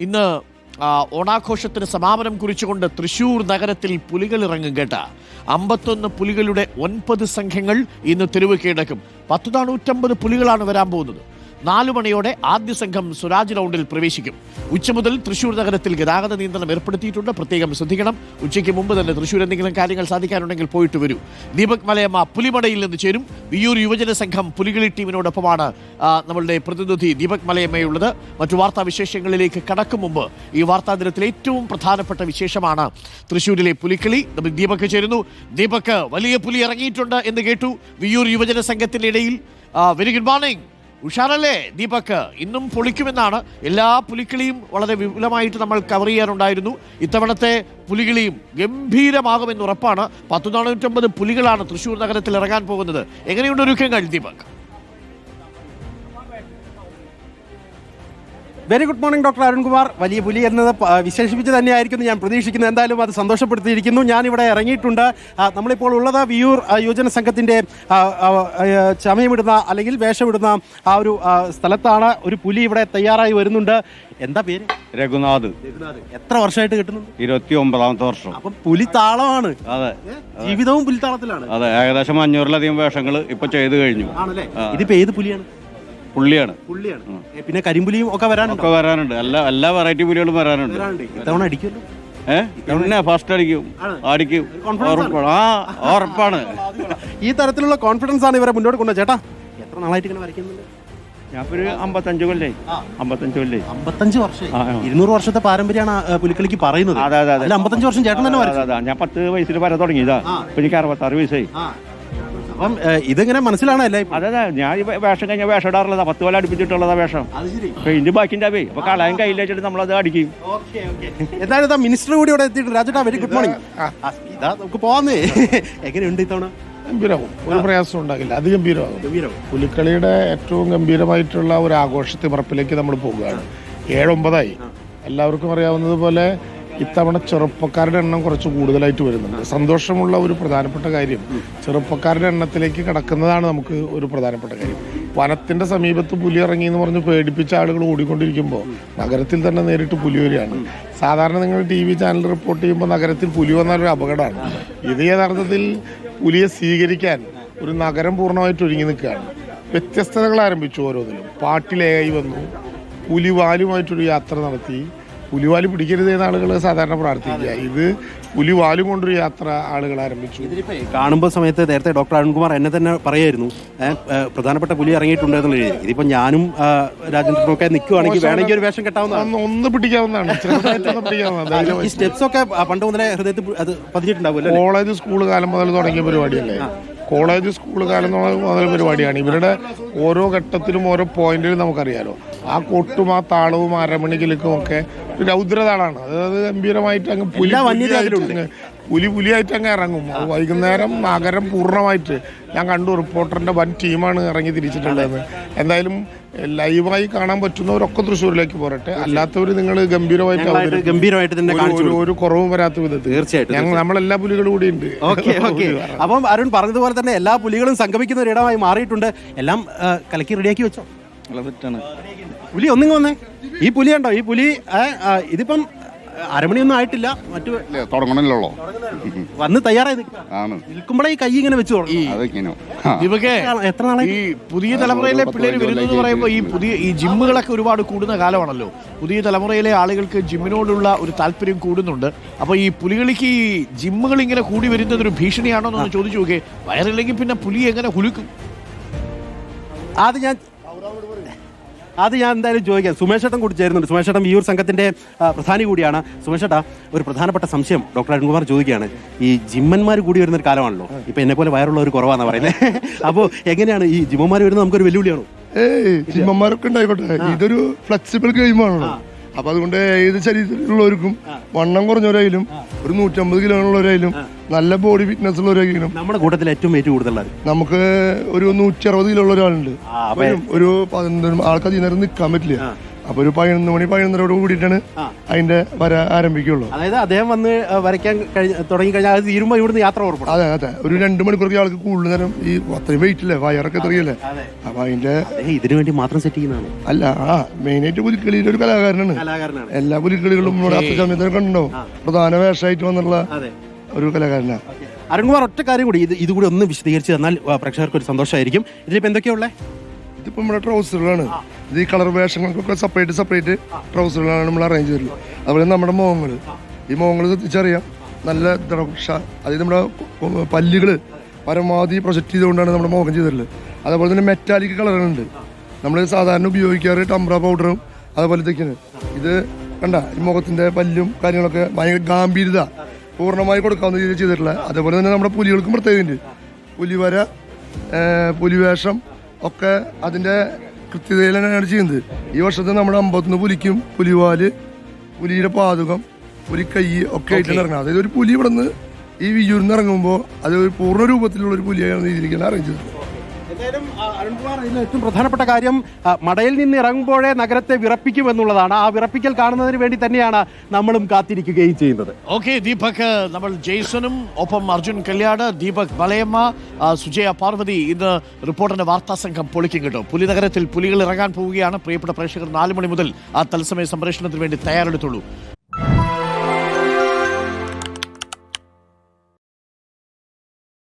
ഇന്ന് ഓണാഘോഷത്തിന് സമാപനം കുറിച്ചുകൊണ്ട് തൃശൂർ നഗരത്തിൽ പുലികൾ ഇറങ്ങും കേട്ട. അമ്പത്തൊന്ന് പുലികളുടെ ഒൻപത് സംഘങ്ങൾ ഇന്ന് തെരുവ് കീഴടക്കും. പത്ത് നാനൂറ്റമ്പത് പുലികളാണ് വരാൻ പോകുന്നത്. നാലു മണിയോടെ ആദ്യ സംഘം സ്വരാജ് റൗണ്ടിൽ പ്രവേശിക്കും. ഉച്ച മുതൽ തൃശൂർ നഗരത്തിൽ ഗതാഗത നിയന്ത്രണം ഏർപ്പെടുത്തിയിട്ടുണ്ട്. പ്രത്യേകം ശ്രദ്ധിക്കണം. ഉച്ചയ്ക്ക് മുമ്പ് തന്നെ തൃശൂർ എന്തെങ്കിലും കാര്യങ്ങൾ സാധിക്കാനുണ്ടെങ്കിൽ പോയിട്ട് വരൂ. ദീപക് മലയമ്മ പുലിമടയിൽ നിന്ന് ചേരും. വിയൂർ യുവജന സംഘം പുലികളി ടീമിനോടൊപ്പമാണ് നമ്മളുടെ പ്രതിനിധി ദീപക് മലയമ്മയുള്ളത്. മറ്റു വാർത്താ വിശേഷങ്ങളിലേക്ക് കടക്കും മുമ്പ് ഈ വാർത്താ ഏറ്റവും പ്രധാനപ്പെട്ട വിശേഷമാണ് തൃശൂരിലെ പുലിക്കളി. നമ്മൾ ദീപക് ചേരുന്നു. ദീപക് വലിയ പുലി ഇറങ്ങിയിട്ടുണ്ട് എന്ന് കേട്ടു. വിയൂർ യുവജന സംഘത്തിന്റെ ഇടയിൽ വെരി ഗുഡ് മോർണിംഗ് ഉഷാറല്ലേ ദീപക്? ഇന്നും പൊളിക്കുമെന്നാണ്. എല്ലാ പുലിക്കിളിയും വളരെ വിപുലമായിട്ട് നമ്മൾ കവർ ചെയ്യാനുണ്ടായിരുന്നു ഇത്തവണത്തെ പുലികളിയും ഗംഭീരമാകുമെന്ന് ഉറപ്പാണ് പത്തു നാനൂറ്റമ്പത് പുലികളാണ് തൃശ്ശൂർ നഗരത്തിൽ ഇറങ്ങാൻ പോകുന്നത്. എങ്ങനെയുണ്ട് ഒരുക്കങ്ങൾ Deepak? Very good morning doctor Arunkumar വലിയ പുലി എന്നത് വിശേഷിപ്പിച്ച് തന്നെയായിരിക്കും ഞാൻ പ്രതീക്ഷിക്കുന്നത് എന്തായാലും അത് സന്തോഷപ്പെടുത്തിയിരിക്കുന്നു. ഞാനിവിടെ ഇറങ്ങിയിട്ടുണ്ട്. നമ്മളിപ്പോൾ ഉള്ളത് വിയൂർ യുവജന സംഘത്തിന്റെ ചമയമിടുന്ന അല്ലെങ്കിൽ വേഷമിടുന്ന ആ ഒരു സ്ഥലത്താണ് ഒരു പുലി ഇവിടെ തയ്യാറായി വരുന്നുണ്ട്. എന്താ പേര്? രഘുനാഥ്. എത്ര വർഷമായിട്ട് കിട്ടുന്നുണ്ട്? ഇരുപത്തി ഒമ്പതാമത്തെ വർഷം. അപ്പം പുലിത്താളമാണ്. അതെ. ജീവിതവും പുലിത്താളത്തിലാണ്. അതെ ഏകദേശം അഞ്ഞൂറിലധികം വേഷങ്ങൾ ഇപ്പൊ ചെയ്തു കഴിഞ്ഞു. ആണല്ലേ. ഇതിപ്പോ ഏത് പുലിയാണ്? പുള്ളിയാണ്. പുള്ളിയാണ്. ഏ, പിന്നെ കരിമ്പുലിയും ഒക്കെ വരാനുണ്ട്? ഒക്കെ വരാനുണ്ട്. എല്ലാ എല്ലാ വെറൈറ്റി പുലികളും വരാനുണ്ട്. വരാനുണ്ട്. ഇത്തവണ അടിക്കുമല്ലോ? ഏഹ് പിന്നെ ഫസ്റ്റ് അടിക്കും. അടിക്കും. ഉറപ്പാണ്. ആ ഉറപ്പാണ്. ഈ തരത്തിലുള്ള കോൺഫിഡൻസ് ആണ് ഇവരെ മുന്നോട്ട് കൊണ്ടുപോകുന്നത് ചേട്ടാ എത്ര നാളായിട്ട് ഇങ്ങനെ വരയ്ക്കുന്നുണ്ട്? ഞാൻ ഒരു അമ്പത്തഞ്ച് കൊല്ലേ അമ്പത്തഞ്ച് കൊല്ലേ അമ്പത്തഞ്ച് വർഷം. ഇരുന്നൂറ് വർഷത്തെ പാരമ്പര്യമാണ് ആ, പുലിക്കളിക്ക് പറയുന്നത്. അതെ അതെ അതെ. അല്ല അമ്പത്തഞ്ച് വർഷം ചേട്ടൻ തന്നെ വരച്ചു. അതെ, അതെ. ഞാൻ പത്ത് വയസ്സിൽ വരാൻ തുടങ്ങിയതാ ഇപ്പൊ എനിക്ക് അറുപത്താറ് വയസ്സായി. അപ്പം ഇതെങ്ങനെ മനസ്സിലാണ് അല്ലേ അതെ അതെ. ഞാൻ വേഷം കഴിഞ്ഞാൽ വേഷം ഇടാറുള്ളതാ. പത്ത് കൊല്ലം അടുപ്പിച്ചിട്ടുള്ളതാ വേഷം. പെയിന്റ് ബാക്കിന്റെ അവേ. അപ്പൊ കളയാൻ കയ്യിൽ വെച്ചിട്ട് നമ്മളത് അടിക്കും. എന്തായാലും ഇതാ മിനിസ്റ്റർ കൂടി ഇവിടെ എത്തിയിട്ടുണ്ട്. രാജേട്ടാ വെരി ഗുഡ് മോർണിംഗ് ഇതാ നമുക്ക് പോവാന്നേ. എങ്ങനെയുണ്ട് ഇത്തവണ? ഗംഭീരമാവും ഒരു പ്രയാസം ഉണ്ടാകില്ല. അത് ഗംഭീരമാകും പുലിക്കളിയുടെ ഏറ്റവും ഗംഭീരമായിട്ടുള്ള ഒരു ആഘോഷത്തിമറപ്പിലേക്ക് നമ്മൾ പോകുകയാണ് ഏഴൊമ്പതായി എല്ലാവർക്കും അറിയാവുന്നത് പോലെ ഇത്തവണ ചെറുപ്പക്കാരുടെ എണ്ണം കുറച്ച് കൂടുതലായിട്ട് വരുന്നുണ്ട്. സന്തോഷമുള്ള ഒരു പ്രധാനപ്പെട്ട കാര്യം ചെറുപ്പക്കാരുടെ എണ്ണത്തിലേക്ക് കടക്കുന്നതാണ് നമുക്ക് ഒരു പ്രധാനപ്പെട്ട കാര്യം. വനത്തിന്റെ സമീപത്ത് പുലി ഇറങ്ങി എന്ന് പറഞ്ഞ് പേടിപ്പിച്ച ആളുകൾ ഓടിക്കൊണ്ടിരിക്കുമ്പോൾ നഗരത്തിൽ തന്നെ നേരിട്ട് പുലി വരികയാണ്. സാധാരണ നിങ്ങൾ ടി വി ചാനൽ റിപ്പോർട്ട് ചെയ്യുമ്പോൾ നഗരത്തിൽ പുലി വന്നാൽ ഒരു അപകടമാണ്. ഇത് യഥാർത്ഥത്തിൽ പുലിയെ സ്വീകരിക്കാൻ ഒരു നഗരം പൂർണമായിട്ട് ഒരുങ്ങി നിൽക്കുകയാണ്. വ്യത്യസ്തതകൾ ആരംഭിച്ചു ഓരോന്നിലും. പാട്ടിലേയായി വന്നു പുലിവാലുമായിട്ടൊരു യാത്ര നടത്തി പുലിവാൽ പിടിക്കരുത് എന്ന് ആളുകൾ സാധാരണ പ്രാർത്ഥിക്കുക. ഇത് പുലിവാലും കൊണ്ടൊരു യാത്ര ആളുകൾ ആരംഭിച്ചു. കാണുമ്പോൾ സമയത്ത് നേരത്തെ ഡോക്ടർ അരുൺകുമാർ എന്നെ തന്നെ പറയായിരുന്നു. പ്രധാനപ്പെട്ട പുലി ഇറങ്ങിയിട്ടുണ്ട് എന്നുള്ള രീതി ഇതിപ്പോ ഞാനും രാജേന്ദ്രനൊക്കെ നിൽക്കുവാണെങ്കിൽ വേണമെങ്കിൽ ഒരു വേഷം കെട്ടാവുന്നതാണ്. ഒന്ന് പിടിക്കാവുന്നതാണ്. സ്റ്റെപ്സ് ഒക്കെ പണ്ട് മുതലേ ഹൃദയത്തിൽ അത് പതിഞ്ഞിട്ടുണ്ടാവുമല്ലോ കോളേജ് സ്കൂൾ കാലം മുതൽ തുടങ്ങിയ പരിപാടിയല്ലേ? കോളേജ് സ്കൂൾ കാലം മുതൽ പരിപാടിയാണ്. ഇവരുടെ ഓരോ ഘട്ടത്തിലും ഓരോ പോയിന്റിലും നമുക്കറിയാലോ. ആ കൊട്ടും ആ താളവും അരമണിക്കലുക്കും ഒക്കെ രൗദ്രതാളാണ്. അതായത് ഗംഭീരമായിട്ട് അങ്ങ് പുലി പുലി പുലിയായിട്ട് അങ്ങ് ഇറങ്ങും. വൈകുന്നേരം നഗരം പൂർണമായിട്ട്. ഞാൻ കണ്ടു റിപ്പോർട്ടറിന്റെ വൻ ടീമാണ് ഇറങ്ങി തിരിച്ചിട്ടുള്ളത്. എന്തായാലും ലൈവായി കാണാൻ പറ്റുന്നവരൊക്കെ തൃശ്ശൂരിലേക്ക് പോരട്ടെ. അല്ലാത്തവർ നിങ്ങൾ ഗംഭീരമായിട്ട് ഗംഭീരമായിട്ട് തന്നെ ഒരു- കുറവും വരാത്ത വിധത്തിൽ. തീർച്ചയായിട്ടും, ഞങ്ങൾ നമ്മളെല്ലാ പുലികളും കൂടി ഉണ്ട്. Okay okay. അപ്പം അരുൺ പറഞ്ഞതുപോലെ തന്നെ എല്ലാ പുലികളും സംഗമിക്കുന്ന ഒരു ഇടമായി മാറിയിട്ടുണ്ട്. എല്ലാം കലക്കി റെഡിയാക്കി വെച്ചോ. പുലി ഒന്നിങ്ങ് വന്നേ. ഈ പുലി ഉണ്ടോ ഈ പുലി ഇതിപ്പം അരമണിയൊന്നും ആയിട്ടില്ല. മറ്റു ഇല്ല, തുടങ്ങണല്ലോ വന്ന് തയ്യാറായി നിൽക്കുക. ആണ്. നിൽക്കുമ്പോഴേ ഈ കൈ ഇങ്ങനെ വെച്ച് തുടങ്ങി. എത്ര നാളായി? ഈ പുതിയ തലമുറയിലെ പിള്ളേർ വരുന്നു എന്ന് പറയുമ്പോൾ ഈ പുതിയ ഈ ജിമ്മുകളൊക്കെ ഒരുപാട് കൂടുന്ന കാലമാണല്ലോ. പുതിയ തലമുറയിലെ ആളുകൾക്ക് ജിമ്മിനോടുള്ള ഒരു താല്പര്യം കൂടുന്നുണ്ട്. അപ്പോൾ ഈ പുലികളിക്ക് ഈ ജിമ്മുകൾ ഇങ്ങനെ കൂടി വരുന്നത് ഒരു ഭീഷണിയാണോ എന്നൊന്ന് ചോദിച്ചു നോക്കേ വയറില്ലെങ്കിൽ പിന്നെ പുലി എങ്ങനെ കുലുക്കും? അത് ഞാൻ അത് ഞാൻ എന്തായാലും ചോദിക്കാം. സുമേഷ് ചേട്ടൻ കൂടി ചേരുന്നുണ്ട്. സുമേഷ് ചേട്ടൻ വിയൂർ സംഘത്തിന്റെ പ്രധാനി കൂടിയാണ്. സുമേഷ് ചേട്ടാ ഒരു പ്രധാനപ്പെട്ട സംശയം ഡോക്ടർ അരുൺകുമാർ ചോദിക്കുകയാണ്. ഈ ജിമ്മന്മാർ കൂടി വരുന്ന ഒരു കാലമാണല്ലോ. ഇപ്പൊ എന്നെ പോലെ വയറുള്ള ഒരു കുറവാണെന്ന് പറയുന്നത് അപ്പോൾ എങ്ങനെയാണ് ഈ ജിമ്മന്മാർ വരുന്നത്? നമുക്കൊരു വെല്ലുവിളിയാണോ? ഏയ് ജിമ്മന്മാരൊക്കെ ഉണ്ടായിക്കോട്ടെ. ഇതൊരു ഫ്ലെക്സിബിൾ ഗെയിമാണല്ലോ അപ്പൊ അതുകൊണ്ട് ഏത് ശരീരത്തിലുള്ളവർക്കും വണ്ണം കുറഞ്ഞവരായാലും ഒരു നൂറ്റമ്പത് കിലോ ഉള്ളവരായാലും നല്ല ബോഡി ഫിറ്റ്നസ് ഉള്ളവരായാലും നമ്മുടെ കൂട്ടത്തിൽ ഏറ്റവും ഏറ്റവും കൂടുതലുള്ളത്. നമുക്ക് ഒരു നൂറ്റി അറുപത് കിലോ ഉള്ള ഒരാളുണ്ട്. ഒരു പതിനൊന്ന് ആൾക്ക് അധികം നിൽക്കാൻ പറ്റില്ല. അപ്പൊ ഒരു പതിനൊന്ന് മണി പതിനൊന്നരോട് കൂടിയിട്ടാണ് അതിന്റെ വര ആരംഭിക്കുള്ളൂ. അതായത് അദ്ദേഹം വന്ന് വരയ്ക്കാൻ തുടങ്ങി കഴിഞ്ഞാൽ അത് തീരുമ്പോൾ ഇവിടുന്ന് യാത്ര പുറപ്പെടും. അതെ അതെ. ഒരു രണ്ട് മണിക്കൂർ ആൾക്ക് കൂടുതൽ നേരം ഈ അത്രയും വെയിറ്റ് ഇല്ലേ? വയറൊക്കെ എത്രയല്ലേ അപ്പൊ അതിന്റെ ഇതിനു വേണ്ടി മാത്രം സെറ്റ് ചെയ്യുന്നതാണ്. അല്ല ആ മെയിൻ ആയിട്ട് പുലിക്കളിയിലെ ഒരു കലാകാരനാണ്. എല്ലാ പുലിക്കളികളും സമയത്തൊക്കെ കണ്ടോ? പ്രധാന വേഷമായിട്ട് വന്നുള്ള ഒരു കലാകാരനാണ് അരുൺകുമാർ ഒറ്റ കാര്യം കൂടി ഇത് ഇതുകൂടി ഒന്ന് വിശദീകരിച്ച് തന്നാൽ പ്രേക്ഷകർക്ക് ഒരു സന്തോഷമായിരിക്കും. ഇതിലിപ്പോ എന്തൊക്കെയുള്ളേ ഇതിപ്പോ നമ്മുടെ ട്രൗസറുകളാണ് ഇത് ഈ കളർ വേഷങ്ങൾക്കൊക്കെ സെപ്പറേറ്റ് സെപ്പറേറ്റ് ട്രൗസറുകളാണ് നമ്മൾ അറേഞ്ച് ചെയ്തിട്ടുള്ളത്. അതുപോലെ നമ്മുടെ മോഹങ്ങൾ ഈ മോഹങ്ങൾ ശ്രദ്ധിച്ചറിയാം. നല്ല ദ്രക്ഷ അതായത് നമ്മുടെ പല്ലുകൾ പരമാവധി പ്രൊജക്ട് ചെയ്തുകൊണ്ടാണ് നമ്മുടെ മോഹം ചെയ്തിട്ടുള്ളത്. അതേപോലെ തന്നെ മെറ്റാലിക് കളറുകളുണ്ട് നമ്മൾ സാധാരണ ഉപയോഗിക്കാറ് ടംബ്ര പൗഡറും അതുപോലെ ഇതൊക്കെയാണ്. ഇത് കണ്ട ഈ മുഖത്തിന്റെ പല്ലും കാര്യങ്ങളൊക്കെ ഭയങ്കര ഗാംഭീര്യത പൂർണമായി കൊടുക്കാവുന്ന രീതിയിൽ ചെയ്തിട്ടുള്ള അതേപോലെ തന്നെ നമ്മുടെ പുലികൾക്കും പ്രത്യേകതയുണ്ട്. പുലിവര പുലിവേഷം ഒക്കെ അതിന്റെ കൃത്യതയിലാണ് ചെയ്യുന്നത്. ഈ വർഷത്തെ നമ്മുടെ അമ്പത്തൊന്ന് പുലിക്കും പുലിവാൽ പുലിയുടെ പാതുകം പുലിക്കൈ ഒക്കെ ആയിട്ടാണ് ഇറങ്ങുന്നത്. അതായത് ഒരു പുലി ഇവിടെ നിന്ന് ഈ വിയൂരിൽ നിന്ന് ഇറങ്ങുമ്പോൾ അത് ഒരു പൂർണ രൂപത്തിലുള്ള ഒരു പുലിയാണ് രീതിയിലേക്കാണ് അറേഞ്ച് ചെയ്തത് എന്തായാലും അരുൺകുമാർ ഇതിൽ ഏറ്റവും പ്രധാനപ്പെട്ട കാര്യം മടയിൽ നിന്ന് ഇറങ്ങുമ്പോഴേ നഗരത്തെ വിറപ്പിക്കും എന്നുള്ളതാണ് ആ വിറപ്പിക്കൽ കാണുന്നതിന് വേണ്ടി തന്നെയാണ് നമ്മളും കാത്തിരിക്കുകയും ചെയ്യുന്നത്. ഓക്കെ ദീപക് നമ്മൾ ജെയ്സണും ഒപ്പം അർജുൻ കല്യാട് ദീപക് മലയമ്മ സുജയ പാർവതി ഇന്ന് റിപ്പോർട്ടറിന്റെ വാർത്താ സംഘം പൊളിക്കും കേട്ടോ. പുലിനഗരത്തിൽ പുലികൾ ഇറങ്ങാൻ പോവുകയാണ്. പ്രിയപ്പെട്ട പ്രേക്ഷകർ നാല് മണി മുതൽ ആ തത്സമയ സംപ്രേഷണത്തിന് വേണ്ടി തയ്യാറെടുത്തുള്ളൂ.